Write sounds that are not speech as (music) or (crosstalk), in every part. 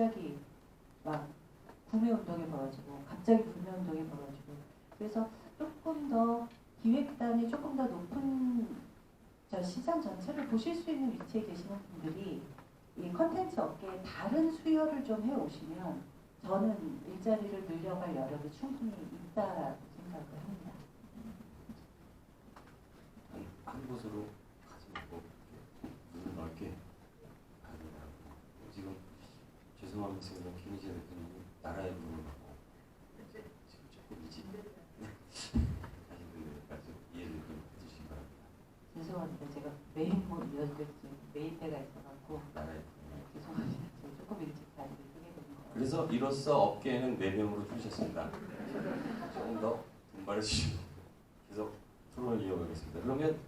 갑자기 막 구매 운동이 벌어지고 갑자기 구매 운동이 벌어지고 그래서 조금 더 기획단이 조금 더 높은 저 시장 전체를 보실 수 있는 위치에 계시는 분들이 이 컨텐츠 업계에 다른 수요를 좀 해오시면 저는 일자리를 늘려갈 여력이 충분히 있다라고 생각을 합니다. 한, 한 곳으로 가지 말고 이렇게 눈을 넓게 가느라고 지금 죄송한 말씀이지만 김희재 대표님이 나라의 눈을 갖고 지금 조금 이지 하신 분들까지 이해를 좀 해주시기 바랍니다. 죄송합니다. 제가 메인 뭐 연결 지금 메인 때가 있어갖고 네. 죄송합니다. 제가 조금 일찍 자리를 뜨게 된 거예요. 그래서 이로써 업계에는 네 명으로 줄이셨습니다. 조금 더 분발해 주시고 계속 토론을 이어가겠습니다. 그러면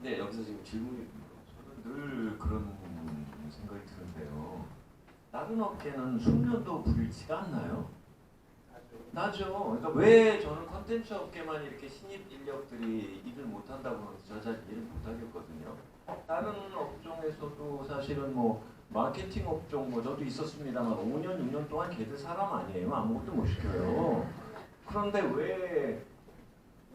네 여기서 지금 질문이 저는 늘 그런 생각이 드는데요. 다른 업계는 숙련도 불일치가 않나요? 나죠. 그러니까 왜 저는 컨텐츠 업계만 이렇게 신입 인력들이 일을 못한다고 하는지 저잘 이해를 못하겠거든요. 다른 업종에서도 사실은 뭐 마케팅 업종 뭐 저도 있었습니다만 5년 6년 동안 걔들 사람 아니에요. 아무것도 못 시켜요. 그런데 왜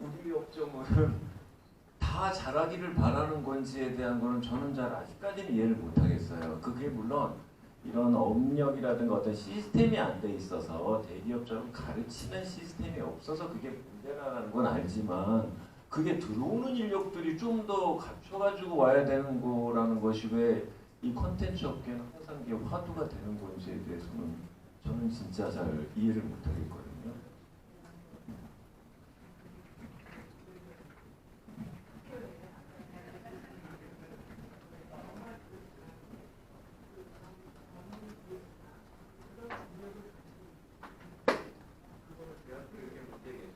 우리 업종은 (laughs) 다 잘하기를 바라는 건지에 대한 거는 저는 잘 아직까지는 이해를 못하겠어요. 그게 물론 이런 업력이라든가 어떤 시스템이 안 돼 있어서 대기업처럼 가르치는 시스템이 없어서 그게 문제라는 건 알지만 그게 들어오는 인력들이 좀 더 갖춰가지고 와야 되는 거라는 것이 왜 이 컨텐츠 업계는 항상 이게 화두가 되는 건지에 대해서는 저는 진짜 잘 이해를 못하겠거든요.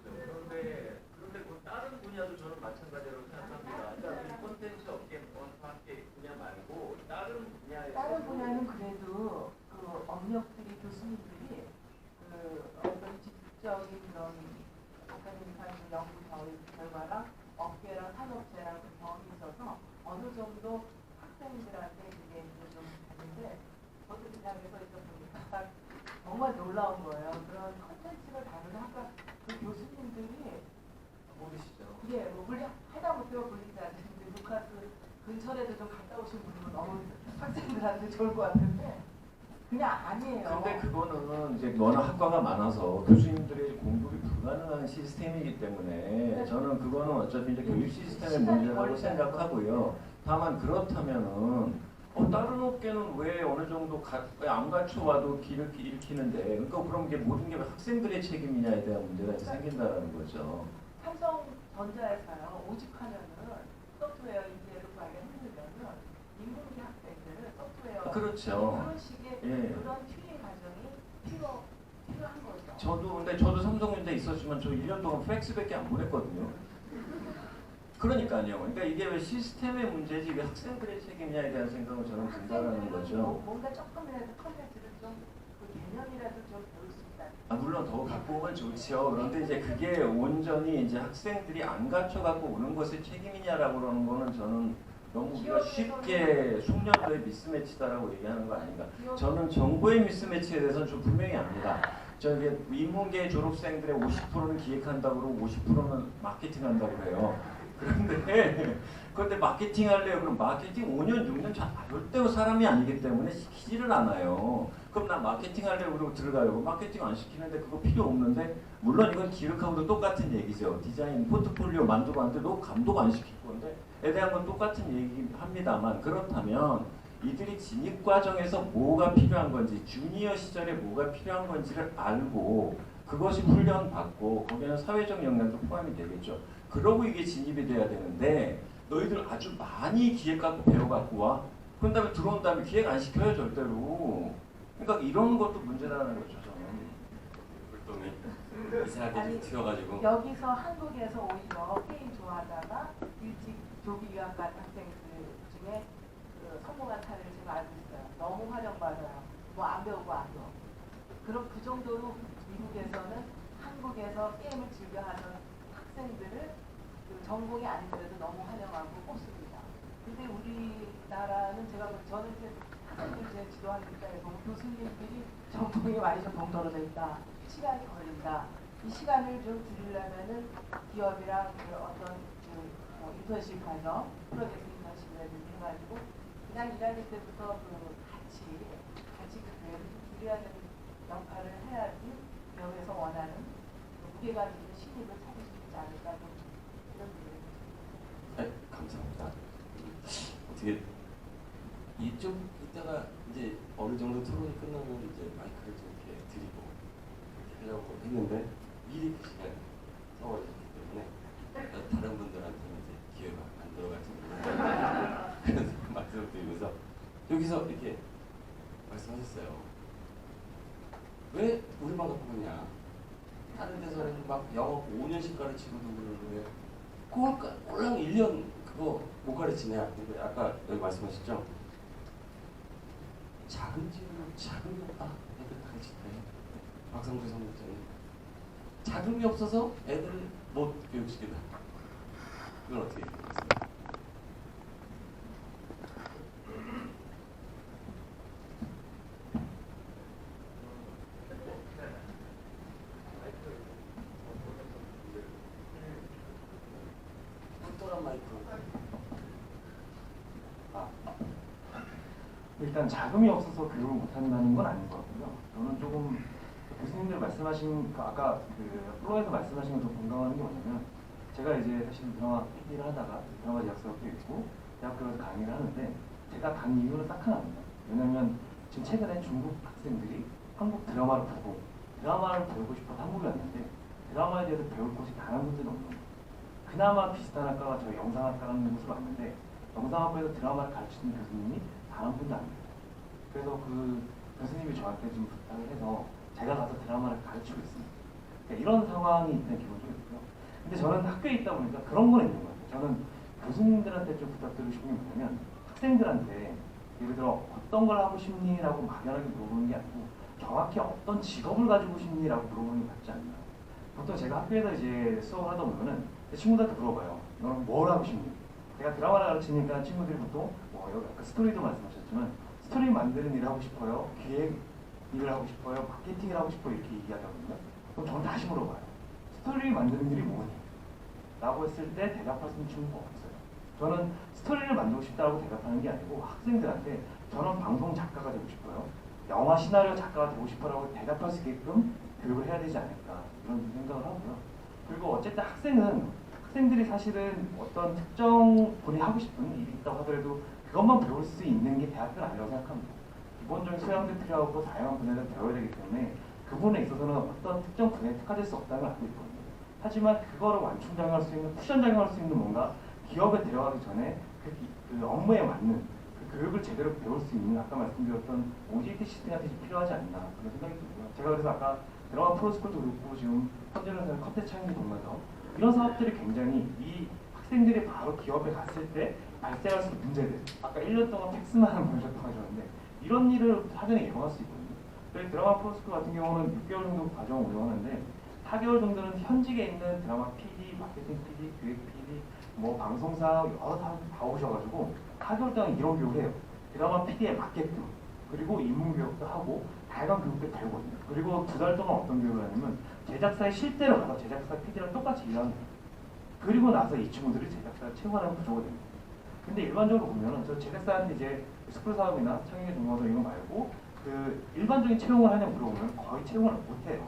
그런데 그런데 그 다른 분야도 저는 마찬가지로 생각합니다. 그러니까 이 콘텐츠 업계 업계 분야 말고 다른 분야는 그래도 그 업력들이 교수님들이 그 어떤 직접적인 그런 아카데미사의 연구 결- 결과랑 업계랑 산업체랑 그 경험이 있어서 어느 정도 학생들한테 이게 이제 좀 되는데 저도 대학에서 있다 보니까 정말 놀라운 거예요. 그런 컨텐츠를 다루는 학과 그 교수님들이 모르시죠? 예, 뭐 물리 하다 못해 물리지 않는데 루카스 근처라도 좀 갔다 오신 분이면 너무 학생들한테 좋을 것 같은데 그냥 아니에요. 근데 그거는 이제 워낙 학과가 많아서 교수님들의 공부가 불가능한 시스템이기 때문에 저는 그거는 어차피 이제 교육 시스템의 문제라고 생각하고요. 다만 그렇다면은 어, 다른 업계는 왜 어느 정도 가, 왜안 갖춰와도 길을 일으키는데 그러니까 그럼 이게 모든 게 학생들의 책임이냐에 대한 문제가 이제 생긴다라는 거죠. 삼성 전자에서요 오직하면은 소프트웨어 인재를 구하기 힘들면 인문계 학생들은 소프트웨어 아, 그렇죠. 그런 식의 예. 그런 튜닝 과정이 필요 필요한 거죠. 저도 근데 저도 삼성전자에 있었지만 저 1년 동안 팩스밖에 안 보냈거든요. 그러니까요. 그러니까 이게 왜 시스템의 문제지 왜 학생들의 책임이냐에 대한 생각은 저는 학생들은 뭐 거죠. 뭔가 조금이라도 컨텐츠를 좀그 개념이라도 좀 배울 수 있다. 아, 물론 더 갖고 오면 좋죠. 그런데 이제 그게 온전히 이제 학생들이 안 갖춰 갖고 오는 것의 책임이냐라고 그러는 거는 저는 너무 우리가 쉽게 숙련도의 미스매치다라고 얘기하는 거 아닌가. 저는 정보의 미스매치에 대해서는 좀 분명히 압니다. 저기 인문계 졸업생들의 50%는 기획한다고 그러고 50%는 마케팅한다고 그래요. 그런데 (laughs) 그런데 마케팅 할래요? 그럼 마케팅 5년 6년 잘 절대로 사람이 아니기 때문에 시키지를 않아요. 그럼 나 마케팅 할래요? 그러고 들어가요. 마케팅 안 시키는데 그거 필요 없는데 물론 이건 기획하고도 똑같은 얘기죠. 디자인 포트폴리오 만들어 왔는데 너 감독 안 시킬 건데 에 대한 건 똑같은 얘기합니다만 그렇다면 이들이 진입 과정에서 뭐가 필요한 건지 주니어 시절에 뭐가 필요한 건지를 알고 그것이 훈련 받고 거기에는 사회적 역량도 포함이 되겠죠. 그러고 이게 진입이 돼야 되는데 너희들 아주 많이 기획 갖고 배워 갖고 와. 그런 다음에 들어온 다음에 기획 안 시켜요 절대로. 그러니까 이런 것도 문제라는 거죠 저는. 불똥이 이상하게 아니, 좀 튀어가지고 여기서 한국에서 오히려 게임 좋아하다가 일찍 조기 유학 간 학생들 중에 그 성공한 사례를 제가 알고 있어요. 너무 활용받아요. 뭐 안 배우고 안 배워. 그럼 그 정도로 미국에서는 한국에서 게임을 즐겨하는 학생들을 그 전공이 아닌데도 너무 환영하고 뽑습니다. 근데 우리나라는 제가 볼- 저는 이제 이제 지도하는 입장에서 교수님들이 전공이 많이 좀 동떨어져 있다. 시간이 걸린다. 이 시간을 좀 줄이려면은 기업이랑 그 어떤 그 어, 인턴십 과정, 프로젝트 인턴십이라든지 해가지고 그냥 일하는 때부터 그 같이 같이 그 되는 역할을 해야지 기업에서 원하는 그 무게감 있는 신입을 찾을 수 있지 않을까 좀 이런 네, 감사합니다. 어떻게 이좀 이따가 이제 어느 정도 토론이 끝나면 이제 마이크를 좀 이렇게 드리고 하려고 했는데 미리 그 시간 써버리셨기 때문에 다른 분들한테는 이제 기회가 안 들어갈지 모르겠는데 (laughs) 그래서 말씀을 드리면서 여기서 이렇게 말씀하셨어요. 왜 우리만 갖고 그냐? 다른 데서는 막 영어 5년씩 가르치고도 그러는데 꼴랑 1년 그거 못 가르치냐? 아까 여기 말씀하셨죠? 작은 집으로 자금이 없다. 애들 가르칠 때 박상주 선생님 자금이 없어서 애들을 못 교육시킨다. 그건 어떻게? 똘똘한 마이크. 아, 일단 자금이 없어서 교육을 못한다는 건 아닌 것 같고요. 저는 조금 교수님들 말씀하신 그 아까 그 플로에서 말씀하신 것좀 공감하는 게 뭐냐면 제가 이제 사실 드라마 PD를 하다가 드라마 제작사업도 있고 대학교에서 강의를 하는데 제가 간 이유는 딱 하나입니다. 왜냐면 지금 최근에 중국 학생들이 한국 드라마를 보고 드라마를 배우고 싶어서 한국에 왔는데 드라마에 대해서 배울 곳이 단한 군데도 없는 거예요. 그나마 비슷한 학과가 저희 영상학과라는 곳을 왔는데 영상학과에서 드라마를 가르치는 교수님이 단한 분도 안 돼요. 그래서 그 교수님이 저한테 좀 부탁을 해서 제가 가서 드라마를 가르치고 있습니다. 그러니까 이런 상황이 일단 기본적으로 있고요. 근데 저는 학교에 있다 보니까 그런 건 있는 것 같아요. 저는 교수님들한테 좀 부탁드리고 싶은 게 뭐냐면 학생들한테 예를 들어 어떤 걸 하고 싶니라고 막연하게 물어보는 게 아니고 정확히 어떤 직업을 가지고 싶니라고 물어보는 게 맞지 않나. 보통 제가 학교에서 이제 수업을 하다 보면은 친구들한테 물어봐요. 너는 뭘 하고 싶니? 제가 드라마를 가르치니까 친구들이 보통 뭐 여기 아까 스토리도 말씀하셨지만 스토리 만드는 일을 하고 싶어요. 기획 일을 하고 싶어요. 마케팅을 하고 싶어요. 이렇게 얘기하거든요. 그럼 저는 다시 물어봐요. 스토리 만드는 일이 뭐니? 라고 했을 때 대답할 수 있는 친구가 없어요. 저는 스토리를 만들고 싶다고 대답하는 게 아니고 학생들한테 저는 방송 작가가 되고 싶어요. 영화 시나리오 작가가 되고 싶어라고 대답할 수 있게끔 교육을 해야 되지 않을까 이런 생각을 하고요. 그리고 어쨌든 학생은 학생들이 사실은 어떤 특정 본인이 하고 싶은 일이 있다고 하더라도 그것만 배울 수 있는 게 대학교는 아니라고 생각합니다. 기본적인 소양도 필요하고 다양한 분야를 배워야 되기 때문에 그 부분에 있어서는 어떤 특정 분야에 특화될 수 없다는 걸 알고 있거든요. 하지만 그거를 완충 작용할 수 있는 쿠션 작용할 수 있는 뭔가 기업에 들어가기 전에 그, 기- 그 업무에 맞는 그 교육을 제대로 배울 수 있는 아까 말씀드렸던 OJT 시스템 같은 게 필요하지 않나 그런 생각이 들고요. 제가 그래서 아까 드라마 프로스쿨도 그렇고 지금 현재는 컨텐츠 창의를 보면서 이런 사업들이 굉장히 이 학생들이 바로 기업에 갔을 때 발생할 수 있는 문제들 아까 1년 동안 팩스만 보내셨다고 하셨는데 이런 일을 사전에 예방할 수 있거든요. 그래서 드라마 프로스쿨 같은 경우는 6개월 정도 과정을 운영하는데 4개월 정도는 현직에 있는 드라마 PD, 마케팅 PD, 기획 PD, 뭐 방송사 여러 사람 다 오셔가지고 4개월 동안 이런 교육을 해요. 드라마 PD에 맞게끔 그리고 인문 교육도 하고 다양한 교육도 배우거든요. 그리고 두 달 동안 어떤 교육을 하냐면 제작사에 실제로 가서 제작사 PD랑 똑같이 일하는 거예요. 그리고 나서 이 친구들이 제작사를 채용하는 구조가 됩니다. 근데 일반적으로 보면은 저 제작사한테 이제 스쿨 사업이나 창의의 종목도 이거 말고 그 일반적인 채용을 하냐 물어보면 거의 채용을 못해요.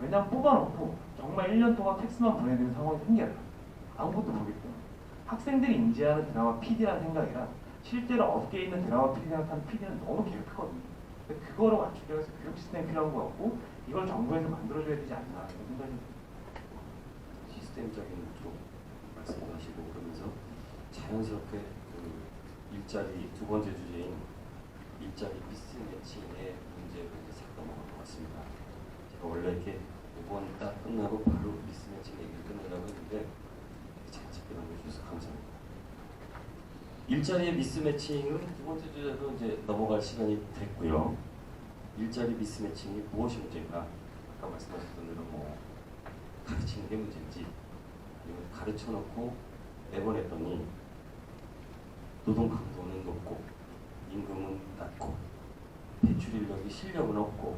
왜냐하면 뽑아놓고 정말 1년 동안 텍스만 보내야 되는 상황이 생겨요. 아무것도 모르기 때문에. 학생들이 인지하는 드라마 PD라는 생각이랑 실제로 업계에 있는 드라마 PD랑 하는 PD는 너무 갭이 크거든요. 그거를 맞추기 위해서 교육 시스템이 필요한 것 같고 이걸 정부에서 만들어줘야 되지 않나 이런 생각이 듭니다. 시스템적인 쪽 말씀도 하시고 그러면서 자연스럽게 그 일자리 두 번째 주제인 일자리 미스 매칭의 문제로 이제 싹 넘어갈 것 같습니다. 제가 원래 이렇게 이번 딱 끝나고 바로 미스 매칭 얘기를 끝내려고 했는데 잘 집게 넘겨주셔서 감사합니다. 일자리의 미스 매칭은 두 번째 주제로 이제 넘어갈 시간이 됐고요. 일자리 미스 매칭이 무엇이 문제인가? 아까 말씀하셨던 대로 뭐 가르치는 게 문제인지 아니면 가르쳐 놓고 내보냈더니 노동 강도는 높고 임금은 낮고 대출 인력이 실력은 없고